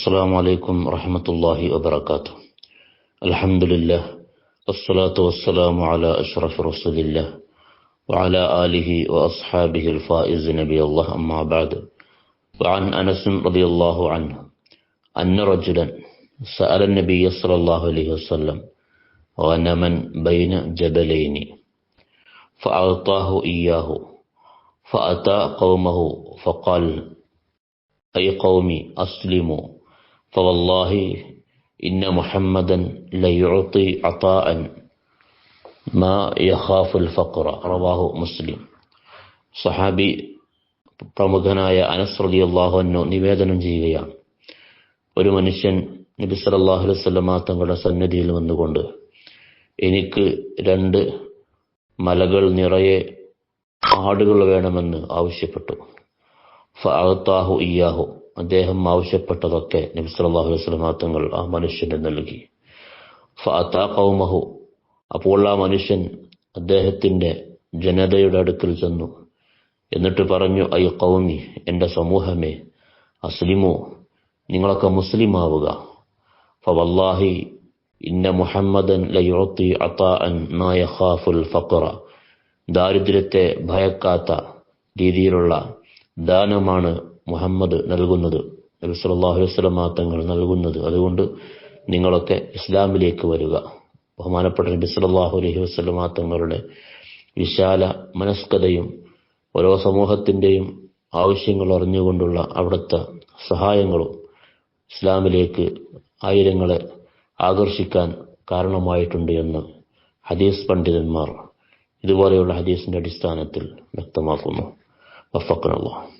السلام عليكم ورحمة الله وبركاته. الحمد لله والصلاة والسلام على أشرف رسول الله وعلى آله وأصحابه الفائز نبي الله أما بعد. وعن أنس رضي الله عنه أن رجلا سأل النبي صلى الله عليه وسلم غنما بين جبلين فأعطاه إياه فأتى قومه فقال أي قوم أسلموا. فوالله إن محمدا ليعطي عطاء ما يخاف الفقر رواه مسلم സഹാബി പ്രമുഖനായ അനസ് റളിയല്ലാഹു അൻഹു നിവേദനം ചെയ്യുകയാണ് ഒരു മനുഷ്യൻ നബി സല്ലല്ലാഹു അലൈഹി വസല്ലമ തങ്ങളുടെ സന്നിധിയിൽ വന്നുകൊണ്ട് എനിക്ക് രണ്ട് മലകൾ നിറയെ ആടുകൾ വേണമെന്ന് ആവശ്യപ്പെട്ടു ഫഅത്താഹു ഇയാഹു അദ്ദേഹം ആവശ്യപ്പെട്ടതൊക്കെ നബി വസല്ലമ തങ്ങൾ ആ മനുഷ്യന് നൽകി. ഖൗമഹു. അപ്പോൾ ആ മനുഷ്യൻ അദ്ദേഹത്തിന്റെ ജനതയുടെ അടുക്കൽ ചെന്നു. എന്നിട്ട് പറഞ്ഞു ഐ കൗമി എന്റെ സമൂഹമേ അസ്ലിമോ നിങ്ങളൊക്കെ മുസ്ലിം ആവുക. ഫവല്ലാഹി ഇന്ന മുഹമ്മദൻ മാ യഖാഫുൽ ഫഖറ. ദാരിദ്ര്യത്തെ ഭയക്കാത്ത രീതിയിലുള്ള ദാനമാണ് മുഹമ്മദ് നൽകുന്നത്. നബി അലൈഹി വസല്ലം തങ്ങൾ നൽകുന്നത്. അതുകൊണ്ട് നിങ്ങളൊക്കെ ഇസ്ലാമിലേക്ക് വരിക. ബഹുമാനപ്പെട്ട നബി സലാഹു അലൈഹി വസല്ലം തങ്ങളുടെ വിശാല മനസ്കതയും ഓരോ സമൂഹത്തിന്റെയും ആവശ്യങ്ങൾ അറിഞ്ഞുകൊണ്ടുള്ള അവിടുത്തെ സഹായങ്ങളും ഇസ്ലാമിലേക്ക് ആയിരങ്ങളെ ആകർഷിക്കാൻ കാരണമായിട്ടുണ്ട് എന്ന് ഹദീസ് പണ്ഡിതന്മാർ ഇതുപോലെയുള്ള ഹദീസിന്റെ അടിസ്ഥാനത്തിൽ വ്യക്തമാക്കുന്നു. വഫക്കനല്ലാഹ്.